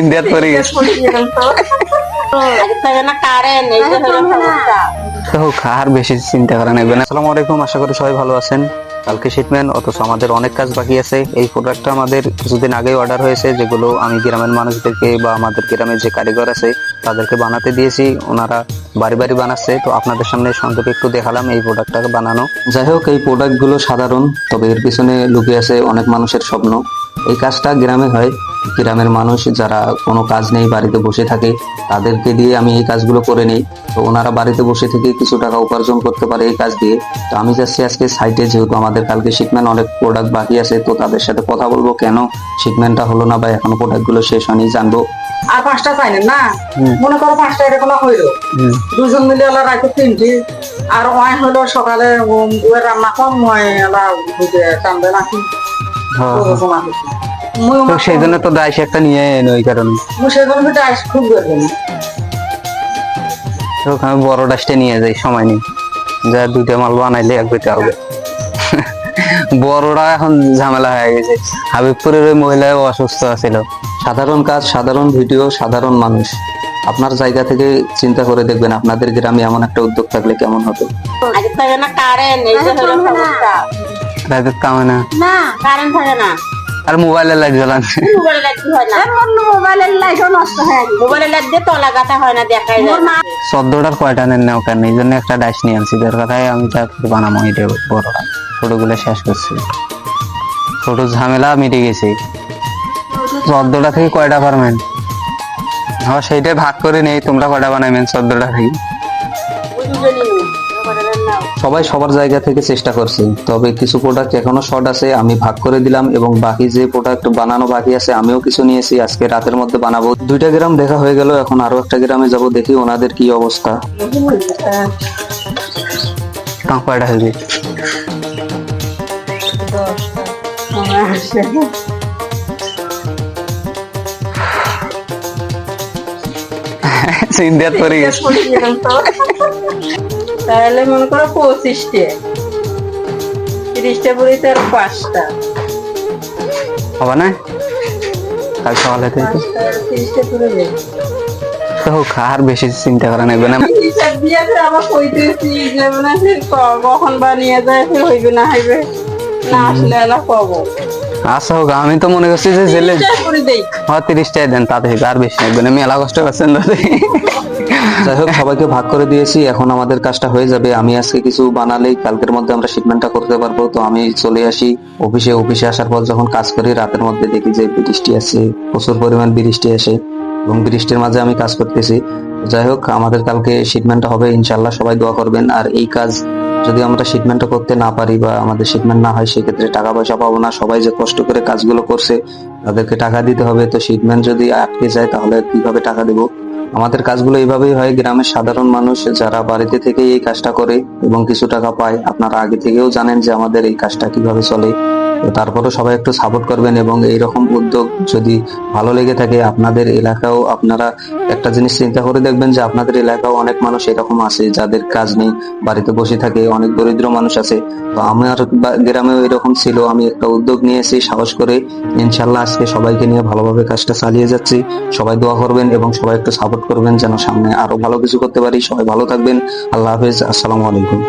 ইন্ডিয়াত পরে গেছে তো আর বেশি চিন্তা করা লাগবে না আসসালামু আলাইকুম আশা করি সবাই ভালো আছেন। কালকে অথচ আমাদের অনেক কাজ বাকি আছে। এই প্রোডাক্টটা আমাদের কিছুদিন আগেই অর্ডার হয়েছে যেগুলো আমি গ্রামের মানুষদেরকে বা আমাদের গ্রামের যে কারিগর আছে তাদেরকে বানাতে দিয়েছি। ওনারা বাড়ি বাড়ি বানাচ্ছে। তো আপনাদের সামনে সংক্ষেপে একটু দেখালাম এই প্রোডাক্টটাকে বানানো। যাই হোক এই প্রোডাক্টগুলো সাধারণ তবে এর পিছনে লুকিয়ে আছে অনেক মানুষের স্বপ্ন। এই কাজটা গ্রামে হয়। গ্রামের মানুষ যারা কোনো কাজ নেই বাড়িতে বসে থাকে তাদেরকে দিয়ে আমি এই কাজগুলো করে নিই। তো ওনারা বাড়িতে বসে থেকে কিছু টাকা উপার্জন করতে পারে এই কাজ দিয়ে। তো আমি যাচ্ছি আজকে সাইটে যেহেতু আমাদের কালকে শিপমেন্ট অনেক প্রোডাক্ট বাকি আছে তো তাদের সাথে কথা বলব কেন শিপমেন্টটা হলো না বা এখনও প্রোডাক্টগুলো শেষ হয়নি জানব। আর পাঁচটা চাইলেন না মনে করো পাঁচটা এরকম হইল। দুজন মিলে এলা রাখো তিনটি। আর ওয়াই হলো সকালে রান্না কম ওয়াই এলা বুঝে টানবে নাকি? কি। মুই তো সেই জন্য তো দায়স একটা নিয়ে এনো ওই কারণে। সেই জন্য খুব তো আমি বড় ডাস্টে নিয়ে যাই সময় নেই। যা দুইটা মাল বানাইলে এক দুইটা হবে। বড়রা এখন ঝামেলা হয়ে গেছে। হাবিবপুরের ওই মহিলাও অসুস্থ আছিল। সাধারণ কাজ সাধারণ ভিডিও সাধারণ মানুষ। আপনার জায়গা থেকে চিন্তা করে দেখবেন আপনাদের গ্রামে এমন একটা উদ্যোগ থাকলে কেমন হতো? রাতের কামে না না কারেন্ট থাকে না। আর মোবাইলে লাইট জ্বালান মোবাইলে লাইট হয় না। মোবাইলের লাইটও নষ্ট হয় মোবাইলের লাইট দিয়ে তলা গাথা হয় না দেখাই যায় চোদ্দটার কয়টা নেন না ওখানে? এই জন্য একটা ডাইস নিয়ে আনছি। যার কথাই আমি তা বানাবো এটা বড়টা ছোটগুলো শেষ করছি। ছোট ঝামেলা মিটে গেছে। চোদ্দটা থেকে কয়টা পারবেন হ্যাঁ সেইটাই ভাগ করে নেই তোমরা কয়টা বানাইবেন চোদ্দটা থেকে? সবাই সবার জায়গা থেকে চেষ্টা করছে। তবে কিছু প্রোডাক্ট এখনও শর্ট আছে আমি ভাগ করে দিলাম এবং বাকি যে প্রোডাক্ট বানানো বাকি আছে আমিও কিছু নিয়েছি আজকে রাতের মধ্যে বানাবো। দুইটা গ্রাম দেখা হয়ে গেল এখন আরও একটা গ্রামে যাব দেখি ওনাদের কি অবস্থা। পরে গেছে। তাহলে মনে করো পঁচিশটে। তিরিশটা পরে তার পাঁচটা। হবে না? কাল সকালে তিরিশটা করে হোক, আর বেশি চিন্তা করা না। হিসাব দিয়ে আবার কইতেছি যে মানে কখন বা নিয়ে যায় হইবে না হইবে না আসলে এলা কব। আচ্ছা হোক আমি তো মনে করছি যে জেলে চেষ্টা করে দেই। হ্যাঁ তিরিশটাই দেন তাতে আর বেশি লাগবে না। মেলা কষ্ট করছেন যাই হোক সবাইকে ভাগ করে দিয়েছি এখন আমাদের কাজটা হয়ে যাবে। আমি আজকে কিছু বানালেই কালকের মধ্যে আমরা শিপমেন্টটা করতে পারব। তো আমি চলে আসি অফিসে অফিসে আসার পর যখন কাজ করি রাতের মধ্যে দেখি যে বৃষ্টি আছে প্রচুর পরিমাণ বৃষ্টি আসে এবং বৃষ্টির মাঝে আমি কাজ করতেছি। যাই হোক আমাদের কালকে শিপমেন্টটা হবে ইনশাল্লাহ সবাই দোয়া করবেন। আর এই কাজ যদি আমরা শিপমেন্টটা করতে না পারি বা আমাদের শিপমেন্ট না হয়, সেক্ষেত্রে টাকা পয়সা পাবো না। সবাই যে কষ্ট করে কাজগুলো করছে, তাদেরকে টাকা দিতে হবে। তো শিপমেন্ট যদি আটকে যায়, তাহলে কীভাবে টাকা দেবো? আমাদের কাজগুলো এইভাবেই হয়। গ্রামের সাধারণ মানুষ যারা বাড়িতে থেকে এই কাজটা করে এবং কিছু টাকা পায়, আপনারা আগে থেকেও জানেন যে আমাদের এই কাজটা কীভাবে চলে। তারপরও সবাই একটু সাপোর্ট করবেন এবং এই রকম উদ্যোগ যদি ভালো লেগে থাকে আপনাদের এলাকাও আপনারা একটা জিনিস চিন্তা করে দেখবেন যে আপনাদের এলাকাও অনেক মানুষ এরকম আছে, যাদের কাজ নেই, বাড়িতে বসে থাকে, অনেক দরিদ্র মানুষ আছে। তো আমার গ্রামেও এরকম ছিল, আমি একটা উদ্যোগ নিয়েছি, সাহস করে ইনশাল্লাহ আজকে সবাইকে নিয়ে ভালোভাবে কাজটা চালিয়ে যাচ্ছি। সবাই দোয়া করবেন এবং সবাই একটু সাপোর্ট করবেন যেন সামনে আরও ভালো কিছু করতে পারি। সবাই ভালো থাকবেন। আল্লাহ হাফেজ, আসসালামু আলাইকুম।